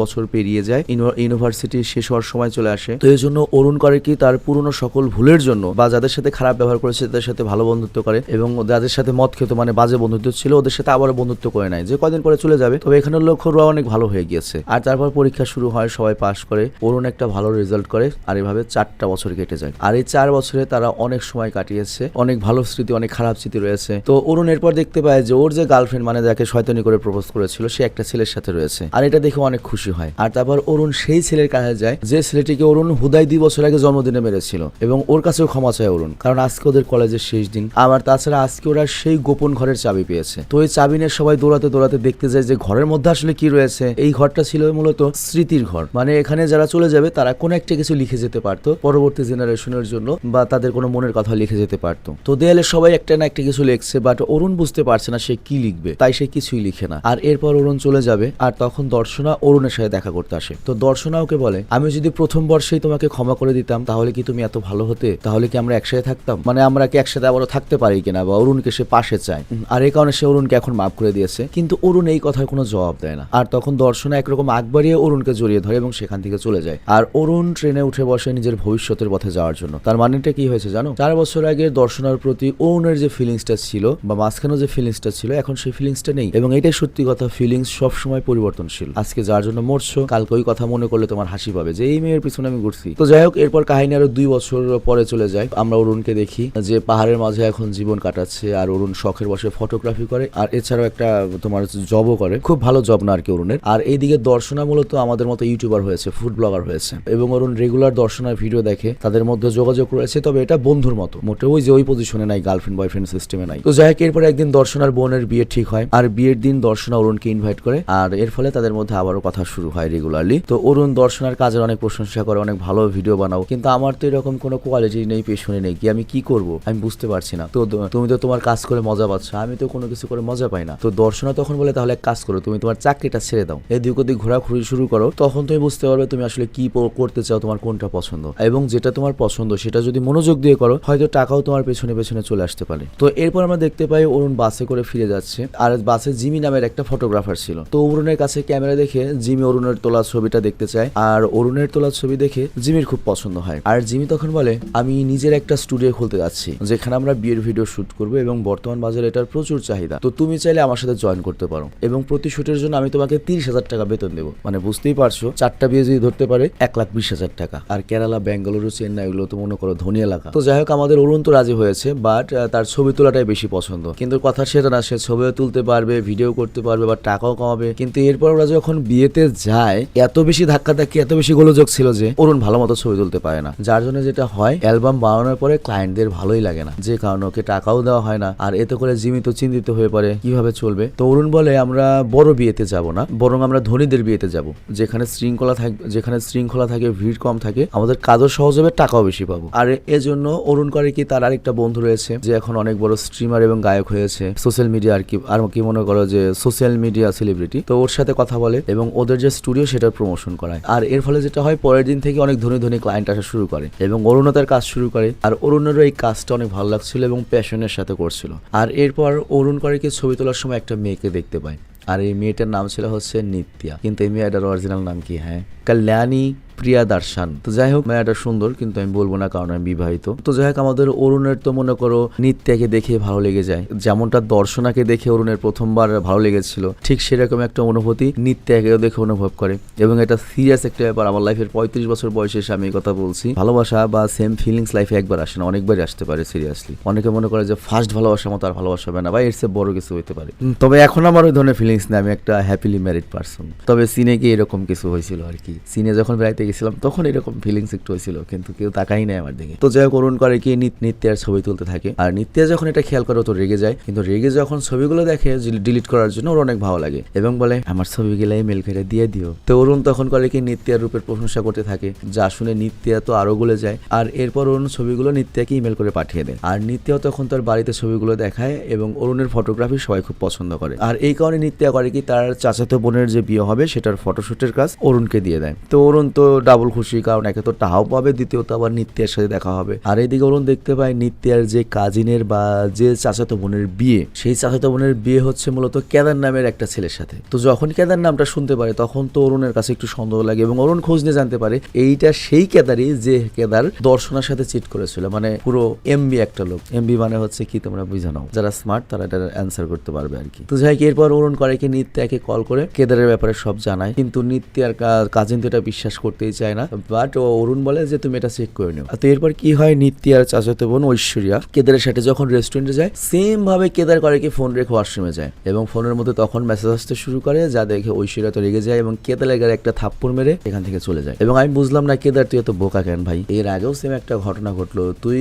বছর পেরিয়ে যায়। ইউনিভার্সিটি শেষ হওয়ার সময় চলে আসে। তো এই জন্য অরুণ করে কি তার পুরনো সকল ভুলের জন্য বা যাদের সাথে খারাপ ব্যবহার করেছে, তাদের সাথে ভালো বন্ধুত্ব করে এবং যাদের সাথে মদ খেত মানে বাজে বন্ধুত্ব ছিল, ওদের সাথে আবার বন্ধুত্ব করে নেয়। যে কদিন পরে চলে যাবে। তবে এখানের লক্ষ্যরা অনেক ভালো হয়ে গিয়েছে। আর তারপর পরীক্ষা শুরু হয়, সবাই পাশ করে। অরুণ একটা ভালো রেজাল্ট করে আর এভাবে চারটা বছর কেটে যায়। আর এই চার বছরে তারা অনেক সময় কাটিয়েছে, অনেক ভালো স্মৃতি, অনেক খারাপ স্মৃতি রয়েছে। তো অরুণ এরপর দেখতে পায় যে, ওর যে গার্লফ্রেন্ড মানে যাকে শয়তানি করে প্রপোজ করেছিল, সে একটা ছেলের সাথে রয়েছে। আর এটা দেখে অনেক খুশি হয়। আর তারপর অরুণ সেই ছেলের কাছে যায়, যে ছেলেটিকে অরুণ হুদাই দুই বছর আগে জন্মদিনে মেরেছিল। এবং ওর কাছেও ক্ষমা চায় অরুণ, কারণ আজকে ওদের কলেজের শেষ দিন। আবার তাছাড়া আজকে ওরা সেই গোপন ঘরের চাবি পেয়েছে। তো এই চাবি নিয়ে সবাই দৌড়াতে দৌড়াতে দেখতে যায় যে, ঘরের মধ্যে আসলে কি রয়েছে এই ঘরটা ছিল মূলত স্মৃতির ঘর। মানে এখানে যারা চলে যাবে, তারা কোনো একটা কিছু লিখে যেতে পারতো, পরবর্তী জেনারেশনের জন্য, বা তাদের কোনো মনের কথা লিখে যেতে পারতো। তো দেয়ালে সবাই একটা না একটা কিছু লিখছে বাট অরুণ বুঝতে পারছে না সে কি লিখবে, তাই সে কিছুই লিখে না। আর এরপর অরুণ চলে যাবে, আর তখন দর্শনা অরুণের সাথে দেখা করতে আসে। তো দর্শনা ওকে বলে আমি যদি প্রথম বর্ষেই তোমাকে ক্ষমা করে দিতাম, তাহলে কি তুমি এত ভালো হতে? তাহলে কি আমরা একসাথে থাকতাম? মানে আমরা কি একসাথে আবারও থাকতে পারি কিনা, বা অরুণকে সে পাশে চায়। আর এই কারণে সে অরুণকে এখন মাফ করে দিয়েছে। কিন্তু অরুণ এই কথার কোনো জবাব দেয় না। আর তখন দর্শনা একরকম আগ বাড়িয়ে অরুণকে জড়িয়ে ধরে এবং সেখান থেকে চলে যায়। আর অরুণ ট্রেনে উঠে বসে নিজের ভবিষ্যতের পথে যাওয়ার জন্য। তার মানেটা কি হয়েছে জানো? চার বছর আগে দর্শনার প্রতি অরুণের যে ফিলিংসটা ছিল বা মাঝখানে যে ফিলিংসটা ছিল, এখন সেই ফিলিংসটা নেই। এবং এটাই সত্যি কথা ফিলিংস সবসময় পরিবর্তনশীল। আজকে যার জন্য মরছো, কালকে ওই কথা মনে করলে তোমার হাসি পাবে যে, এই মেয়ের পিছনে আমি ঘুরছি। তো যাই হোক, এরপর কাহিনী আরও দুই বছর পরে চলে যায়। আমরা অরুণকে দেখি যে পাহাড়ের মাঝে এখন জীবন কাটাচ্ছে আর অরুণ শখের বসে ফটোগ্রাফি করে। আর এছাড়াও একটা তোমার জবও করে। খুব ভালো জব না আর কি অরুণের। আর এইদিকে দর্শনা মূলত আমাদের মতো ইউটিউবার হয়েছে ফুড ব্লগার হয়েছে। এবং অরুণ রেগুলার দর্শনার ভিডিও দেখে তাদের মধ্যে যোগাযোগ রয়েছে, তবে এটা বন্ধুর মতো। মোটে ওই যে ওই পজিশনে নাই গার্লফ্রেন্ড বয়ফ্রেন্ড সিস্টেমে নাই। তো যাই হোক, এরপরে একদিন দর্শনার বোনের বিয়ে ঠিক হয়, আর বিয়ের দিন দর্শনা অরুণকে ইনভাইট করে, আর এর ফলে তাদের মধ্যে আবারও কথা শুরু হয় রেগুলারলি তো অরুণ দর্শনার কাজের অনেক প্রশংসা করে, অনেক ভালো ভিডিও বানাও, কিন্তু আমার তো এরকম কোনো কোয়ালিটি নেই, পেছনে নেই, কি আমি কি করব? আমি বুঝতে পারছি না। তো তুমি তো তোমার কাজ করে মজা পাচ্ছ, আমি তো কোনো কিছু করে মজা পাই না। তো দর্শনা তখন বলে, তাহলে কাজ করো, তুমি তোমার চাকরিটা ছেড়ে দাও। এদিক ওদিক ঘোরাঘুরি শুরু করো, তখন তুমি বুঝতে পারবে তুমি আসলে কি করতে চাও, তোমার কোনটা পছন্দ। এবং যেটা তোমার পছন্দ, সেটা যদি মনোযোগ দিয়ে করো, হয়তো টাকাও তোমার পেছনে পেছনে চলে আসতে পারে। তো এরপর আমরা দেখতে পাই অরুণ বাসে করে ফিরে যাচ্ছে। আর বাসে জিমি নামের একটা ফটোগ্রাফার ছিল। তো অরুণের কাছে ক্যামেরা দেখে জিমি অরুণের তোলা ছবিটা দেখতে চায়। আর অরুণের তোলা ছবি দেখে জিমির খুব পছন্দ হয়। আর জিমি তখন বলে, আমি নিজের একটা স্টুডিও খুলতে যাচ্ছি, যেখানে আমরা বিয়ের ভিডিও শুট করব এবং বর্তমান বাজারে এটার প্রচুর চাহিদা। তো তুমি চাইলে আমার সাথে জয়েন করতে পারো। এবং প্রতি শুটের জন্য আমি তোমাকে তিরিশ হাজার টাকা বেতন দেবো। মানে বুঝতেই পারছ, চারটা বিয়ে যদি ধরতে পারে, এক লাখ বিশ হাজার টাকা। আর কেরালা বেঙ্গালুরু চেন্নাই, এগুলো তো মনে করো ধনী এলাকা। তো যাই হোক, আমাদের অরুণ তো রাজি হয়েছে বাট তার ছবি তোলাটাই বেশি পছন্দ। কিন্তু কথা সেটা না, সে ছবিও তুলতে পারবে ভিডিও করতে পারবে, বা টাকাও কমাবে। কিন্তু এরপর ওরা যখন বিয়েতে যায়, এত বেশি ধাক্কা ধাক্কি এত বেশি গোলযোগ ছিল যে অরুণ ভালো মতো ছবি তুলতে পারে না। যার জন্য যেটা হয়, অ্যালবাম বানানোর পরে ক্লায়েন্টদের ভালোই লাগে না। যে কারণে ওকে টাকাও দেওয়া হয় না, আর এতে করে জিমি তো চিন্তিত হয়ে পড়ে। কীভাবে চলবে? তো অরুণ বলে, আমরা বড় বিয়েতে যাব না, বরং আমরা ধনীদের বিয়েতে যাব, যেখানে শৃঙ্খলা থাকবে যেখানে শৃঙ্খলা থাকে, ভিড় কম থাকে, আমাদের কাজও সহজ হবে, টাকাও বেশি পাবো। আর এজন্য অরুণ করে কি তার আরেকটা বন্ধু রয়েছে, যে এখন অনেক বড় স্ট্রিমার এবং গায়ক হয়েছে সোশ্যাল মিডিয়া আর কি আর কি মনে করো যে সোশ্যাল মিডিয়া সেলিব্রিটি তো ওর সাথে কথা বলে এবং ওদের যে স্টুডিও সেটার প্রমোশন করায়। আর এর ফলে যেটা হয়, পরের দিন থেকে অনেক ধনী ধনী ক্লায়েন্ট আসা শুরু করে এবং অরুণও তার কাজ শুরু করে। আর অরুণেরও এই কাজটা অনেক ভালো লাগছিল এবং প্যাশনের সাথে করছিল। আর এরপর অরুণ করে কি ছবি তোলার সময় একটা মেয়েকে দেখতে পায়। আর এই মেয়েটার নাম ছিল হচ্ছে নিত্যা। কিন্তু এই মেয়েটার অরিজিনাল নাম কি? হ্যাঁ। কল্যাণী প্রিয়া দার্শান। তো যাই হোক মেয়েটা সুন্দর, কিন্তু আমি বলব না কারণ আমি বিবাহিত। তো যাই হোক, আমাদের অরুণের তো মনে করো নিত্যাকে দেখে ভালো লেগে যায়। যেমনটা দর্শনাকে দেখে অরুণের প্রথমবার ভালো লেগেছিল, ঠিক সেরকম একটা অনুভূতি নিত্যাকেও দেখে অনুভব করে। এবং এটা সিরিয়াস একটা ব্যাপার, আমার লাইফের পঁয়ত্রিশ বছর বয়সে এসে আমি কথা বলছি। ভালোবাসা বা সেম ফিলিংস লাইফে একবার আসে না, অনেকবারই আসতে পারে সিরিয়াসলি অনেকে মনে করে যে ফার্স্ট ভালোবাসা মতো আর ভালোবাসা হবে না, বা এর বড় কিছু হতে পারে। তবে এখন আমার ওই ধরনের ফিলিংস নেই, আমি একটা হ্যাপিলি ম্যারিড পার্সন তবে সিনে গিয়ে এরকম কিছু হয়েছিল আর কি। সিনে যখন বেড়াইতে গেছিলাম, তখন এরকম ফিলিংস একটু হয়েছিল, কিন্তু কেউ তাকাই নাই আমার দিকে। তো যাই অরুণ করে কি নিত- নিত্যার ছবি তুলতে থাকে। আর নিত্যা যখন এটা খেয়াল করে তো রেগে যায়। কিন্তু রেগে যখন ছবিগুলো দেখে ডিলিট করার জন্য ওর অনেক ভালো লাগে। এবং বলে, আমার ছবিগুলো মেল করে দিয়ে দিও। তো অরুণ তখন করে কি নিত্যার রূপের প্রশংসা করতে থাকে। যা শুনে নিত্যা তো আরও গলে যায়। আর এরপর অরুণ ছবিগুলো নিত্যাকে ইমেল করে পাঠিয়ে দেয়। আর নিত্যাও তখন তার বাড়িতে ছবিগুলো দেখায় এবং অরুণের ফটোগ্রাফি সবাই খুব পছন্দ করে। আর এই কারণে নিত্যা করে কি তার চাচাতো বোনের যে বিয়ে হবে, সেটার ফটোশুটের কাজ অরুণকে দিয়ে দেয়। তো অরুণ তো ডাবল খুশি, কারণ একে তো টাকাও পাবে, দ্বিতীয়ত আবার নিত্যার সাথে দেখা হবে। আর এইদিকে অরুণ দেখতে পায় নিত্যার যে কাজিনের বা যে চাচাতো বোনের বিয়ে, সেই চাচাতো বোনের বিয়ে হচ্ছে মূলত কেদার নামের একটা ছেলের সাথে। তো যখন কেদার নামটা শুনতে পারে, তখন তো অরুণের কাছে একটু সন্দেহ লাগে এবং অরুণ খোঁজ নিয়ে জানতে পারে, এইটা সেই কেদারই যে কেদার দর্শনার সাথে চিট করেছিল। মানে পুরো এমবি একটা লোক। এমবি মানে হচ্ছে কি, তোমরা বুঝে নাও। যারা স্মার্ট তারা এটার অ্যান্সার করতে পারবে আর কি। তো যাই এরপর অরুণ করে কি, নিত্যাকে কল করে কেদারের ব্যাপারে সব জানায়। কিন্তু নিত্যার কাজিন তো এটা বিশ্বাস করতেই চায় না। বাট অরুণ বলে যে, তুমি এটা চেক করে নিও। তো এরপর কি হয়? নিত্যার চাচাতো বোন ঐশ্বরিয়া কেদারের সাথে যখন রেস্টুরেন্টে যায় সেম ভাবে কেদার করে কি ফোন রেখে ওয়াশরুমে যায়। এবং ফোনের মধ্যে তখন মেসেজ আসতে শুরু করে, যা দেখে ঐশ্বরিয়া তো রেগে যায় এবং কেদারের গায়ে একটা থাপ্পড় মেরে এখান থেকে চলে যায়। এবং আমি বুঝলাম না, কেদার, তুই এত বোকা কেন ভাই? এর আগেও সেম একটা ঘটনা ঘটলো। তুই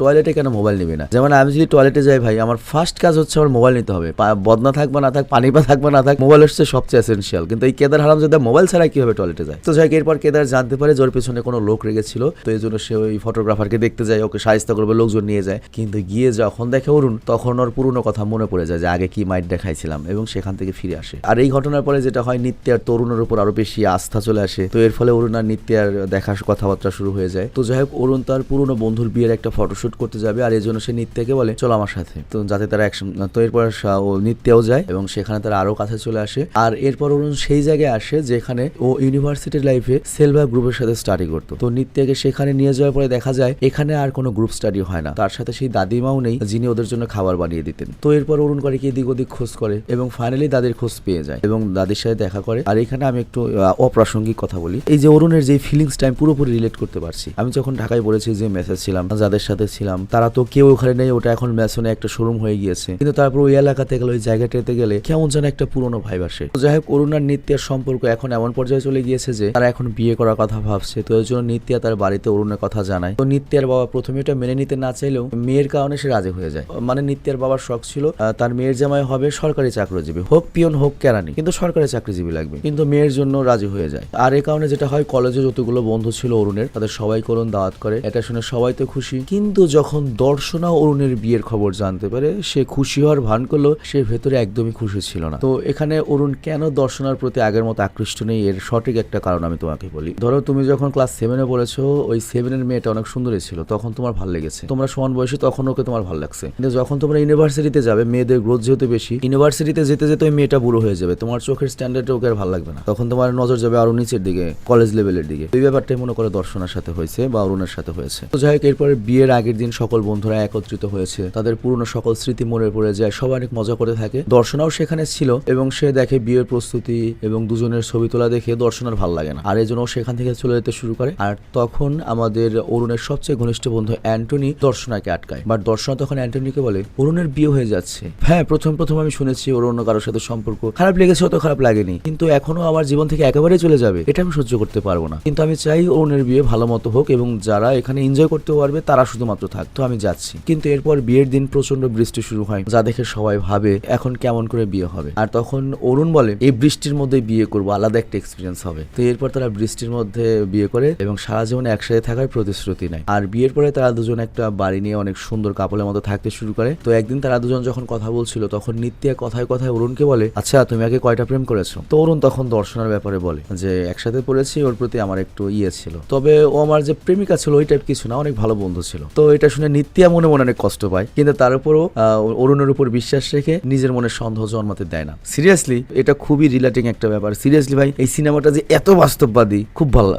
টয়লেটে কেন মোবাইল নিবি না? যেমন আমি যদি টয়লেটে যাই ভাই, আমার ফার্স্ট কাজ হচ্ছে আমার মোবাইল নিতে হবে। বদনা থাকবে না থাক পানি পা থাকবে না থাক মোবাইল হচ্ছে সবচেয়ে এসেন্সিয়াল কিন্তু এই কেদার হারাম যদি মোবাইল ছাড়া কীভাবে টয়লেটে যায়? তো যাই এরপর কেদার জানতে পারে যে ওর পেছনে কোনো লোক রেগেছিল, তো এই জন্য সে ওই ফটোগ্রাফারকে দেখতে যায়, ওকে সাহায্য করবে, লোকজন নিয়ে যায়। কিন্তু গিয়ে যখন দেখে অরুণ, তখন ওর পুরনো কথা মনে পড়ে যায় যে আগে কি মাইট দেখাইছিলাম এবং সেখান থেকে ফিরে আসে। আর এই ঘটনার পরে যেটা হয় নিত্যার তরুণের উপর আরও বেশি আস্থা চলে আসে। তো এর ফলে অরুণ আর নিত্যার দেখা কথাবার্তা শুরু হয়ে যায়। তো যাই হোক, অরুণ তার পুরনো বন্ধুর বিয়ের একটা ফটোশুট করতে যাবে আর এই জন্য সে নিত্যাকে বলে, চলো আমার সাথে। তো যাতে তারা একসঙ্গে, তো এরপর ও নিত্যাও যায় এবং সেখানে তারা আরও কাছে চলে আসে। আর এরপর অরুণ সেই জায়গায় আসে যেখানে ও ইউনিভার্সিটির লাইফে সেলভা গ্রুপের সাথে স্টাডি করতো। তো নিত্যাকে সেখানে নিয়ে যাওয়ার পরে দেখা যায়, এখানে আর কোনো গ্রুপ স্টাডি হয় না। তার সাথে সেই দাদিমাও নেই, যিনি ওদের জন্য খাবার বানিয়ে দিতেন। তো এরপর অরুণ করে কি এদিক ওদিক খোঁজ করে এবং ফাইনালি দাদির খোঁজ পেয়ে যায় এবং দাদির সাথে দেখা করে। আর এখানে আমি একটু অপ্রাসঙ্গিক কথা বলি। এই যে অরুণের যে ফিলিংসটা আমি পুরোপুরি রিলেট করতে পারছি। আমি যখন ঢাকায় বলেছি যে মেসেজ ছিলাম, যাদের সাথে ছিলাম, তারা তো কেউ ওখানে নেই, ওটা এখন ম্যাসনে একটা শোরুম হয়ে গিয়েছে। কিন্তু তারপর ওই এলাকাতে গেলে, ওই জায়গাটাতে গেলে কেমন যেন একটা পুরনো ভাইব আসে। তো যাই হোক, অরুণ আর নিত্যার সম্পর্ক এখন এমন পর্যায়ে চলে গিয়েছে যে, তারা এখন বিয়ে করার কথা ভাবছে। তো এর জন্য নিত্যা তার বাড়িতে অরুণের কথা জানায়। তো নিত্যার বাবা প্রথমে এটা মেনে নিতে না চাইলেও মেয়ের কারণে সে রাজি হয়ে যায়। মানে নিত্যার বাবার শখ ছিল তার মেয়ের জামাই হবে সরকারি চাকরিজীবী। হোক পিয়ন, হোক কেরানি, কিন্তু সরকারি চাকরিজীবী লাগবে। কিন্তু মেয়ের জন্য রাজি হয়ে যায়। আর এই কারণে যেটা হয়, কলেজে যতগুলো বন্ধু ছিল অরুণের, তাদের সবাই করুন দাওয়াত করে। এটা শুনে সবাই তো খুশি। কিন্তু যখন দর্শনা অরুণের বিয়ের খবর জানতে পারে, সে খুশি হওয়ার ভান করল, সে ভেতরে একদমই খুশি ছিল না। তো এখানে অরুণ কেন দর্শনার প্রতি আগের মতো আকৃষ্ট নেই, এর সঠিক একটা কারণ আমি তোমাকে বলি। ধরো তুমি যখন ক্লাস সেভেনে পড়েছো, ওই সেভেনের মেয়েটা অনেক সুন্দরী ছিল, তখন তোমার ভালো লেগেছে। তোমরা সমান বয়সে তখন ওকে তোমার ভালো লাগছে। কিন্তু যখন তোমরা ইউনিভার্সিটিতে যাবে, মেয়েদের গ্রোথ যেহেতু বেশি ইউনিভার্সিটিতে যেতে যেতে ওই মেয়েটা বুড়ো হয়ে যাবে। তোমার চোখের স্ট্যান্ডার্ডে ওকে আর ভালো লাগবে না। তখন তোমার নজর যাবে আরও নিচের দিকে কলেজ লেভেলের দিকে। এই ব্যাপারটাই মনে করে দর্শনের সাথে হয়েছে বা অরুণের সাথে হয়েছে। তো যাই হোক, এরপরে বিয়ের আগের দিন সকল বন্ধুরা একত্রিত হয়েছে। তাদের পুরনো সকল স্মৃতি মনে পড়ে যায়, সবাই অনেক মজা করে থাকে। দর্শনাও সেখানে ছিল এবং সে দেখে বিয়ের প্রস্তুতি এবং দুজনের ছবি তোলা দেখে দর্শনার ভালো লাগে না। আর এই জন্য সেখান থেকে চলে যেতে শুরু করে। আর তখন আমাদের অরুণের সবচেয়ে ঘনিষ্ঠ বন্ধু অ্যান্টনি দর্শনাকে আটকায়। বাট দর্শনা তখন অ্যান্টনিকে বলে, অরুণের বিয়ে হয়ে যাচ্ছে। হ্যাঁ প্রথম প্রথম আমি শুনেছি ওর অন্য কারোর সাথে সম্পর্ক। খারাপ লেগেছে, অত খারাপ লাগেনি। কিন্তু এখনও আমার জীবন থেকে একেবারেই চলে যাবে, এটা আমি সহ্য করতে পারব না। কিন্তু আমি চাই অরুণের বিয়ে ভালো মতো হোক এবং যারা এখানে এনজয় করতে পারবে, তারা শুধুমাত্র থাক। তো আমি যাচ্ছি। কিন্তু এরপর বিয়ের দিন প্রচণ্ড বৃষ্টি শুরু হয়, যা দেখে সবাই ভাবে এখন কেমন করে বিয়ে হবে। আর তখন অরুণ বলে, এই বৃষ্টির মধ্যে বিয়ে করব, আলাদা একটা এক্সপিরিয়েন্স হবে। তো এরপর তারা বৃষ্টির মধ্যে বিয়ে করে এবং সারা জীবন একসাথে থাকার প্রতিশ্রুতি নেয়। আর বিয়ের পরে তারা দুজন একটা বাড়ি নিয়ে অনেক সুন্দর কাপলের মতো থাকতে শুরু করে। তো একদিন তারা দুজন যখন কথা বলছিল, তখন নিত্যা কথায় কথায় অরুণকে বলে আচ্ছা তুমি আগে কয়টা প্রেম করেছ? তো অরুণ তখন দর্শনের ব্যাপারে বলে যে, একসাথে পড়েছি, ওর প্রতি আমার একটু ইয়ে ছিল। তবে ও আমার যে প্রেমিকা ছিল, ওই টাইপ কিছু না, অনেক ভালো বন্ধু ছিল। তো এটা শুনে নিত্যা মনে মনে অনেক কষ্ট পায়। কিন্তু তার উপরও অরুণের উপর বিশ্বাস রেখে নিজের মনে সন্দেহ জন্মাতে দেয় না। সিরিয়াসলি এটা খুবই রিলেটিং একটা ব্যাপার। সিরিয়াসলি ভাই, এই সিনেমাটা যে এত বাস্তববাদী খুব ভালো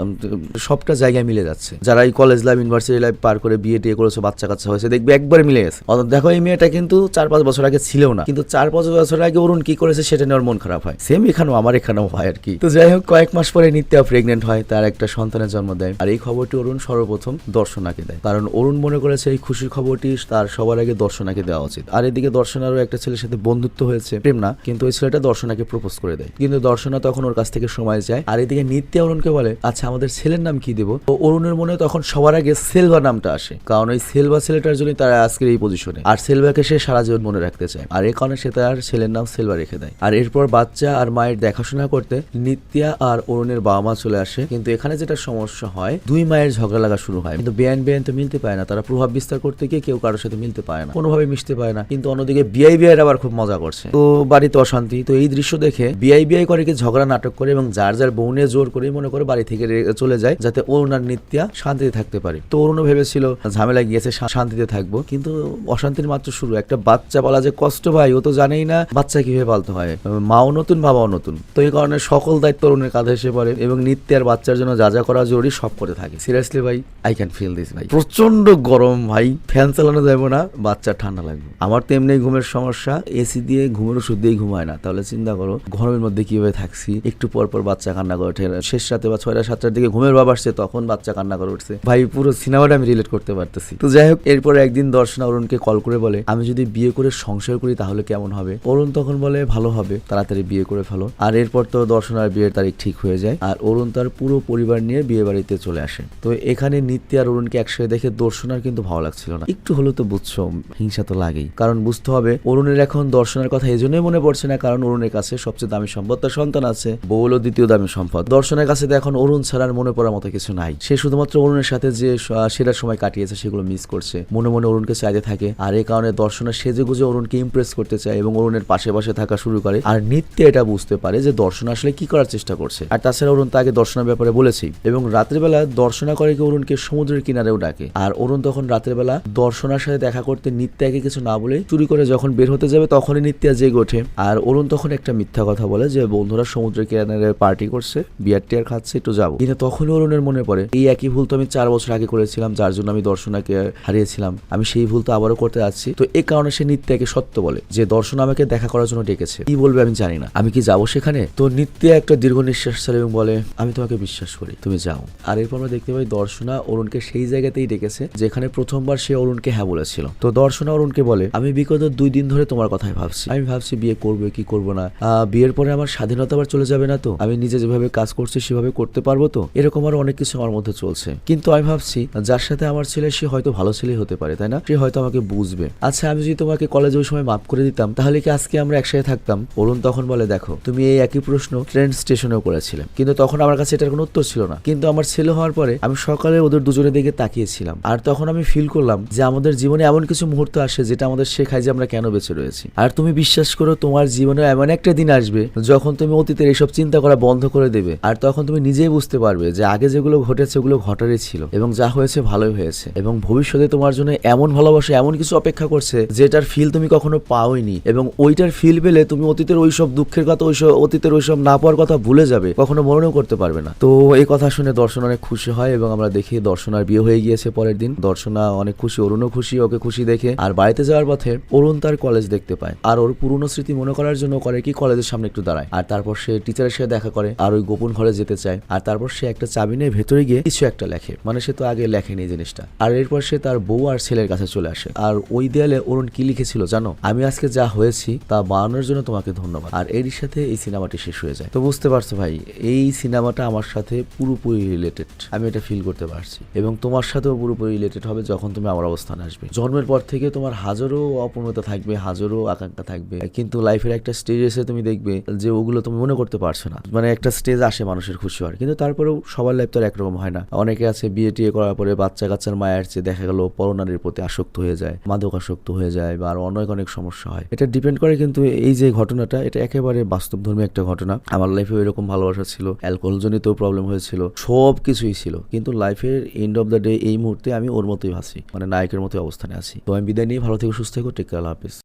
সবটা জায়গায় মিলে যাচ্ছে। যারা এই কলেজ লাইফ ইউনিভার্সিটি লাইফ পার করে বিয়ে টিয়ে করেছে বাচ্চা কাচ্চা হয়েছে, দেখবে একবার মিলে গেছে। দেখো এই মেয়েটা কিন্তু চার পাঁচ বছর আগে ছিল না, কিন্তু চার পাঁচ বছর আগে অরুণ কি করেছে সেটা নিয়ে মন খারাপ হয়। সেম এখানেও, আমার এখানেও হয় আর কি। তো যাই হোক, কয়েক মাস পরে নিত্যা প্রেগনেন্ট হয়, তার একটা সন্তানের জন্ম দেয়। আর এই খবরটি অরুণ সর্বপ্রথম দর্শনাকে দেয়। কারণ অরুণ মনে করেছে এই খুশির খবরটি তার সবার আগে দর্শনাকে দেওয়া উচিত। আর এদিকে দর্শনারও একটা ছেলের সাথে বন্ধুত্ব হয়েছে, প্রেম না, কিন্তু ওই ছেলেটা দর্শনাকে প্রপোজ করে দেয়। কিন্তু দর্শনা তখন ওর কাছ থেকে সময় যায় আর এদিকে নিত্যা অরুণকে বলে আচ্ছা আমাদের ছেলের নাম কি দেবো? তো অরুণের মনে তখন সবার আগে সেলভা নামটা আসে, কারণ ওই সেলভা ছেলেটার জন্যই তারা আজকের এই পজিশনে আর সেলভাকে সে সারা জীবন মনে রাখতে চায়। আর এই কারণে সে তার ছেলের নাম সেলভা রেখে দেয়। আর এরপর বাচ্চা আর মায়ের দেখাশোনা করতে নিত্যা আর অরুণের বাবা মা চলে আসে। কিন্তু এখানে যেটা সমস্যা হয়, দুই মায়ের ঝগড়া লাগা শুরু হয়। কিন্তু বেআইন বেআইন তো মিলতে পায় না। তারা প্রভাব বিস্তার করতে গিয়ে কেউ কারোর সাথে মিলতে পায় না। কোনোভাবে মিশতে পায় না। কিন্তু অন্যদিকে বিআই বিআইয়ের আবার খুব মজা করছে। তো বাড়িতে অশান্তি। তো এই দৃশ্য দেখে বিআই বিআই করে কি ঝগড়া নাটক করে এবং যার যার বউ জোর করে মনে করে বাড়ি থেকে চলে যায় যাতে অরুণ আর নিত্যা শান্তিতে থাকতে পারে। তো অরুণও ভেবেছিল ঝামেলা গিয়েছে শান্তিতে থাকব। কিন্তু অশান্তির মাত্র শুরু। একটা বাচ্চা পালা যে কষ্ট ভাই, ও তো জানেই না বাচ্চা কীভাবে পালতে হয়। মাও নতুন, বাবাও নতুন। তো এই কারণে সকল দায়িত্ব অরুণের কাঁধে এসে পড়ে এবং নিত্যে আর বাচ্চার জন্য যা যা করা জরুরি সব করে থাকে। সিরিয়াসলি ভাই আই ক্যান ফিল দিস ভাই। প্রচণ্ড গরম ভাই ফ্যান চালানো যাবে না, বাচ্চা ঠান্ডা লাগবে। আমার তো এমনি ঘুমের সমস্যা এসি দিয়ে ঘুমের ওষুধ দিয়েই ঘুমায় না। তাহলে চিন্তা করো গরমের মধ্যে কীভাবে থাকছি? একটু পর পর বাচ্চা কান্না করে শেষ রাতে ছয়টা সাতটার দিকে ঘুমের ভাব আসছে তখন বাচ্চা কান্না করে উঠছে। ভাই পুরো সিনেমাটা আমি রিলেট করতে পারতেছি। তো যাই হোক এরপরে একদিন দর্শন অরুণকে কল করে বলে আমি যদি বিয়ে করে সংসার করি তাহলে কেমন হবে? অরুণ তখন বলে ভালো হবে তাড়াতাড়ি বিয়ে করে ফেলো। আর এরপর তো দর্শন আর বিয়ের তারিখ ঠিক হয়ে যায় আর অরুণ তার পুরো পরিবার নিয়ে বিয়ে বাড়িতে চলে আসে। তো এখানে নিত্যে আর অরুণকে একসাথে দেখে দর্শনার কিন্তু ভালো লাগছিল না। একটু হলেও তো বুঝছ হিংসা তো লাগেই। কারণ বুঝতে হবে অরুণের এখন দর্শনের কথা এই জন্যই মনে পড়ছে না কারণ অরুণের কাছে সবচেয়ে দামি সম্পদ তার সন্তান আছে বউ হলো দ্বিতীয় দামি সম্পদ। দর্শনের কাছে তো এখন অরুণ ছাড়ার মনে পড়ার মতো কিছু নাই। সে শুধুমাত্র অরুণের সাথে যে সেরা সময় কাটিয়েছে সেগুলো মিস করছে। মনে মনে অরুণকে চাইতে থাকে। আর এই কারণে দর্শনের সেজে গুজে অরুণকে ইমপ্রেস করতে চায় এবং অরুণের পাশে পাশে থাকা শুরু করে। আর নিত্যে এটা বুঝতে পারে যে, দর্শন আসলে কি করার চেষ্টা করছে। আর তাছাড়া অরুণ তাকে দর্শনের ব্যাপারে বলেছি। এবং রাত্রিবেলা দর্শনা করে কি অরুণকে সমুদ্রের কিনারেও ডাকে। আর অরুণ তখন রাত্রিবেলা দর্শনার সাথে দেখা করতে নিত্যাকে কিছু না বলে চুরি করে যখন বের হতে যাবে তখনই নিত্যা জেগে ওঠে। আর অরুণ তখন একটা মিথ্যা কথা বলে যে, বন্ধুরা সমুদ্রের কিনারে পার্টি করছে বিয়ার টিয়ার খাচ্ছে একটু যাব। কিন্তু তখনই অরুণের মনে পড়ে, এই একই ভুল তো আমি চার বছর আগে করেছিলাম, যার জন্য আমি দর্শনাকে হারিয়েছিলাম। আমি সেই ভুল তো আবারও করতে যাচ্ছি। তো এই কারণে সে নিত্যাকে সত্য বলে যে দর্শন আমাকে দেখা করার জন্য ডেকেছে। কি বলবে আমি জানি না। আমি কি যাব সেখানে? তো নিত্যা একটা দীর্ঘ নিঃশ্বাস ছাড়ে এবং বলে, আমি তোমাকে বিশ্বাস করি, তুমি যাও। আর এরপর আমরা দেখতে পাই দর্শনা অরুণকে সেই জায়গাতেই ডেকেছে, যেখানে প্রথমবার সে অরুণকে হ্যাঁ বলেছিল। তো দর্শনা অরুণকে বলে, আমি বিগত দুই দিন ধরে তোমার কথাই ভাবছি। আমি ভাবছি বিয়ে করব কি করব না। বিয়ের পরে আমার স্বাধীনতা আবার চলে যাবে না তো? আমি নিজে যেভাবে কাজ করছি সেভাবে করতে পারব তো? এরকম আরও অনেক কিছু আমার মধ্যে চলছে। কিন্তু আমি ভাবছি, যার সাথে আমার ছেলে, সে হয়তো ভালো ছেলেই হতে পারে, তাই না? সে হয়তো আমাকে বুঝবে। আচ্ছা আমি যদি তোমাকে কলেজে ওই সময় মাফ করে দিতাম, তাহলে কি আজকে আমরা একসাথে থাকতাম? অরুণ তখন বলে, দেখো, তুমি এই একই প্রশ্ন ট্রেন স্টেশনেও করেছিলে। কিন্তু তখন আমার কাছে এটার কোনো উত্তর ছিল না। কিন্তু আমার ছেলে হওয়ার পরে আমি সকালে ওদের দুজনের দিকে তাকিয়েছিলাম। আর তখন আমি ফিল করলাম যে আমাদের জীবনে এমন কিছু মুহূর্ত আসে যেটা আমাদের শেখায় যে আমরা কেন বেঁচে রয়েছি। আর তুমি বিশ্বাস করো, তোমার জীবনে এমন একটা দিন আসবে যখন তুমি অতীতের এসব চিন্তা করা বন্ধ করে দেবে। আর তখন তুমি নিজেই বুঝতে পারবে যে আগে যেগুলো ঘটেছে, ওগুলো ঘটারই ছিল এবং যা হয়েছে ভালোই হয়েছে। এবং ভবিষ্যতে তোমার জন্য এমন ভালোবাসা, এমন কিছু অপেক্ষা করছে যেটার ফিল তুমি কখনো পাওইনি এবং ওইটার ফিল পেলে তুমি অতীতের ওইসব দুঃখের কথা, ওইসব, অতীতের ওইসব না পাওয়ার কথা ভুলে যাবে, কখনো মনেও করতে পারবে না। তো এই কথা শুনে দর্শন অনেক খুশি হয় এবং আমরা দেখি দর্শনার বিয়ে হয়ে গিয়েছে পরের দিন। দর্শনা অনেক খুশি, অরুণও খুশি, ওকে খুশি দেখে। আর বাড়িতে যাওয়ার পথে অরুণ তার কলেজ দেখতে পায়। আর ওর পুরনো স্মৃতি মনে করার জন্য করে কি কলেজের সামনে একটু দাঁড়ায়। আর তারপর সে টিচারের সাথে দেখা করে। আর ওই গোপন ঘরে যেতে চায়। আর তারপর সে একটা চাবি নিয়ে ভেতরে গিয়ে কিছু একটা লেখে। মানে সে তো আগে লেখেনি জিনিসটা। আর এরপর সে তার বউ আর ছেলের কাছে চলে আসে। আর ওই দেয়ালে অরুণ কি লিখেছিল জানো? আমি আজকে যা হয়েছি তা বানানোর জন্য তোমাকে ধন্যবাদ। আর এরই সাথে এই সিনেমাটি শেষ হয়ে যায়। তো বুঝতে পারছ ভাই, এই সিনেমাটা আমার সাথে পুরোপুরি রিলেটেড আমি এটা ফিল করতে পারছি। এবং তোমার সাথেও পুরোপুরি রিলেটেড হবে যখন তুমি আমার অবস্থানে আসবে। জন্মের পর থেকে তোমার হাজারো অপূর্ণতা থাকবে, হাজারো আকাঙ্ক্ষা থাকবে। কিন্তু লাইফের একটা স্টেজ এসে তুমি দেখবে যে ওগুলো তুমি মনে করতে পারছ না। মানে একটা স্টেজ আসে মানুষের খুশি হওয়ার কিন্তু তারপরেও সবার লাইফ তো একরকম হয় না। অনেকে আছে বিয়ে টিয়ে করার পরে বাচ্চা কাচ্চার মায়ের চেয়ে দেখা গেল পরনারীর প্রতি আসক্ত হয়ে যায় মাদক আসক্ত হয়ে যায় বা আরও অনেক অনেক সমস্যা হয়। এটা ডিপেন্ড করে কিন্তু এই যে ঘটনাটা, এটা একেবারে বাস্তবধর্মী একটা ঘটনা। আমার লাইফে এরকম ভালোবাসা ছিল অ্যালকোহল জনিত প্রবলেম হয়েছিল সব কিছুই ছিল। কিন্তু লাইফের এন্ড অফ দ্য ডে এই মুহূর্তে আমি ওর মতোই ভাসি মানে নায়কের মতোই অবস্থানে আছি। তো আমি বিদায় নিয়ে ভালো থেকে, সুস্থ থেকো টেক কেয়ার হাফিজ।